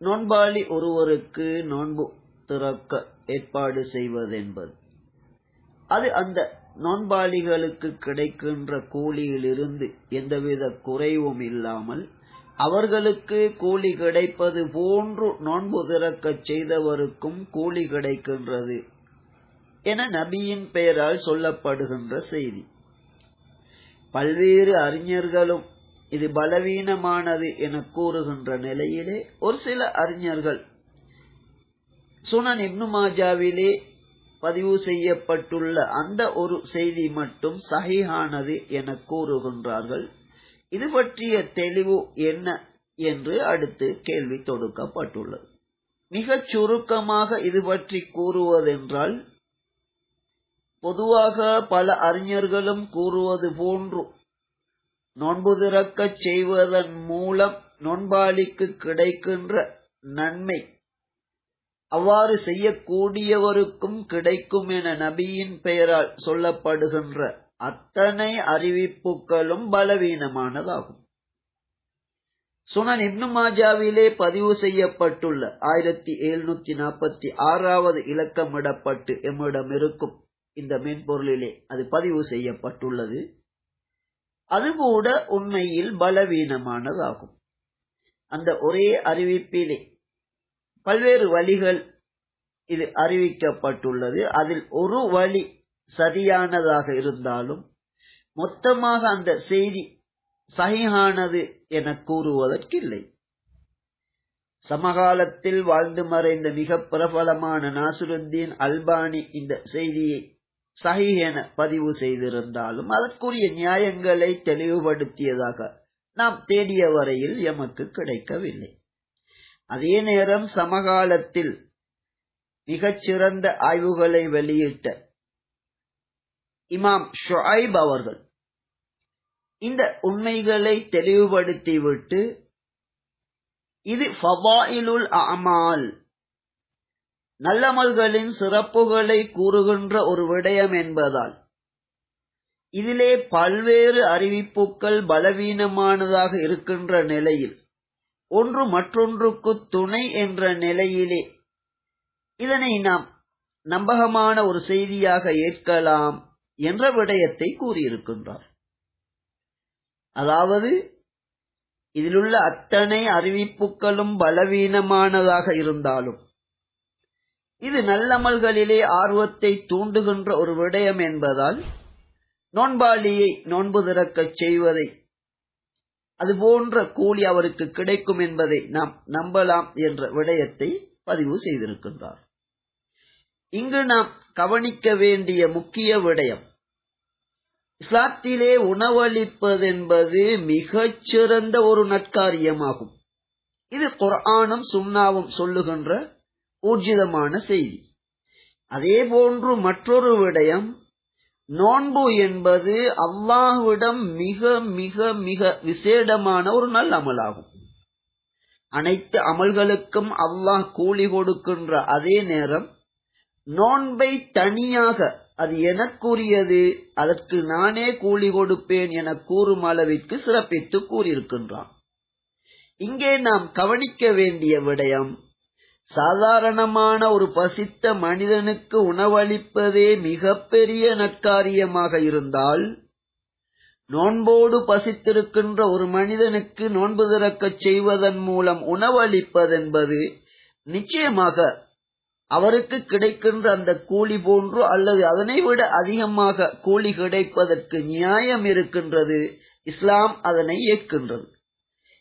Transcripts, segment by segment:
நோன்பாளி ஒருவருக்கு நோன்பு திறக்க ஏற்பாடு செய்வதென்பது. அது அந்த நோன்பாளிகளுக்கு கிடைக்கின்ற கூலியிலிருந்து எந்தவித குறைவும் இல்லாமல் அவர்களுக்கு கூலி கிடைப்பது போன்று நோன்பு திறக்கச் செய்தவருக்கும் கூலி கிடைக்கின்றது என நபியின் பெயரால் சொல்லப்படுகின்ற செய்தி. பல்வேறு அறிஞர்களும் இது பலவீனமானது என கூறுகின்ற நிலையிலே ஒரு சில அறிஞர்கள் சுனன் இப்னு மாஜாவிலே பதிவு செய்யப்பட்டுள்ள அந்த ஒரு செய்தி மட்டும் சகிஹானது என கூறுகின்றார்கள். இது பற்றிய தெளிவு என்ன என்று அடுத்து கேள்வி தொடுக்கப்பட்டுள்ளது. மிகச் சுருக்கமாக இது பற்றி கூறுவதென்றால் பொதுவாக பல அறிஞர்களும் கூறுவது போன்று நோன்பு திறக்கச் செய்வதன் மூலம் நோன்பாளிக்கு கிடைக்கின்ற நன்மை. அவ்வாறு செய்யக்கூடியவருக்கும் கிடைக்கும் என நபியின் பெயரால் சொல்லப்படுகின்ற அத்தனை அறிவிப்புகளும் பலவீனமானதாகும். சுனன் இப்னு மாஜாவிலே பதிவு செய்யப்பட்டுள்ள ஆயிரத்தி எழுநூத்தி நாற்பத்தி ஆறாவது இலக்கமிடப்பட்டு எம்மிடம் இருக்கும் இந்த மென்பொருளிலே அது பதிவு செய்யப்பட்டுள்ளது. அதுகூட உண்மையில் பலவீனமானதாகும். அந்த ஒரே அறிவிப்பிலே பல்வேறு வழிகள் இது அறிவிக்கப்பட்டுள்ளது. அதில் ஒரு வழி சரியானதாக இருந்தாலும் மொத்தமாக அந்த செய்தி சகிஹானது என கூறுவதற்கில்லை. சமகாலத்தில் வாழ்ந்து மறைந்த மிக பிரபலமான நாசுருத்தீன் அல்பானி இந்த செய்தியை சஹி என பதிவு செய்திருந்தாலும் அதற்குரிய நியாயங்களை தெளிவுபடுத்தியதாக நாம் தேடிய வரையில் எமக்கு கிடைக்கவில்லை. அதே நேரம் சமகாலத்தில் மிகச்சிறந்த ஆய்வுகளை வெளியிட்ட இமாம் ஷுஐப் அவர்கள் இந்த உண்மைகளை தெளிவுபடுத்திவிட்டு இது ஃபவாயிலுல் அமால் நல்லமல்களின் சிறப்புகளை கூறுகின்ற ஒரு விடயம் என்பதால் இதிலே பல்வேறு அறிவிப்புகள் பலவீனமானதாக இருக்கின்ற நிலையில் ஒன்று மற்றொன்றுக்கு துணை என்ற நிலையிலே இதனை நாம் நம்பகமான ஒரு செய்தியாக ஏற்கலாம் என்ற விடயத்தை கூறியிருக்கின்றார். அதாவது இதிலுள்ள அத்தனை அறிவிப்புகளும் பலவீனமானதாக இருந்தாலும் இது நல்லமல்களிலே ஆர்வத்தை தூண்டுகின்ற ஒரு விடயம் என்பதால் நோன்பாளியை நோன்பு திறக்கச் செய்வதை அதுபோன்ற கூலி அவருக்கு கிடைக்கும் என்பதை நாம் நம்பலாம் என்ற விடயத்தை பதிவு செய்திருக்கின்றார். இங்கு நாம் கவனிக்க வேண்டிய முக்கிய விடயம் இஸ்லாத்திலே உணவளிப்பதென்பது மிகச் சிறந்த ஒரு நற்காரியமாகும். இது குர்ஆனும் சுன்னாவும் சொல்லுகின்ற ஊர்ஜிதமான செய்தி. அதே போன்று மற்றொரு விடயம் நோன்பு என்பது அல்லாஹ்விடம் மிக மிக மிக விசேடமான ஒரு நல்ல அமலாகும். அனைத்து அமல்களுக்கும் அல்லாஹ் கூலி கொடுக்கின்ற அதே நேரம் நோன்பை தனியாக அது எனக்குரியது அதற்கு நானே கூலி கொடுப்பேன் என கூறும் அளவிற்கு சிறப்பித்து கூறியிருக்கின்றான். இங்கே நாம் கவனிக்க வேண்டிய விடயம் சாதாரணமான ஒரு பசித்த மனிதனுக்கு உணவளிப்பதே மிகப்பெரிய நற்காரியமாக இருந்தால் நோன்போடு பசித்திருக்கின்ற ஒரு மனிதனுக்கு நோன்பு திறக்கச் செய்வதன் மூலம் உணவளிப்பதென்பது நிச்சயமாக அவருக்கு கிடைக்கின்ற அந்த கூலி போன்று அல்லது அதனை விட அதிகமாக கூலி கிடைப்பதற்கு நியாயம் இருக்கின்றது. இஸ்லாம் அதனை ஏற்கின்றது.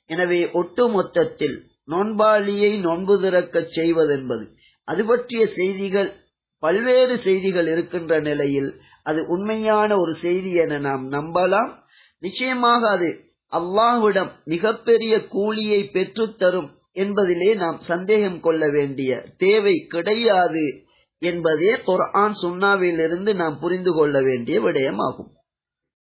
எனவே ஒட்டுமொத்தத்தில் நோன்பாளியை நோன்பு திறக்கச் செய்வதென்பது. அது பற்றிய செய்திகள் பல்வேறு செய்திகள் இருக்கின்ற நிலையில் அது உண்மையான ஒரு செய்தி என நாம் நம்பலாம். நிச்சயமாக அது அல்லாஹ்விடம் மிகப்பெரிய கூலியை பெற்றுத்தரும் என்பதிலே நாம் சந்தேகம் கொள்ள வேண்டிய தேவை கிடையாது என்பதே குர்ஆன் சுன்னாவிலிருந்து நாம் புரிந்து கொள்ள வேண்டிய விடயமாகும்.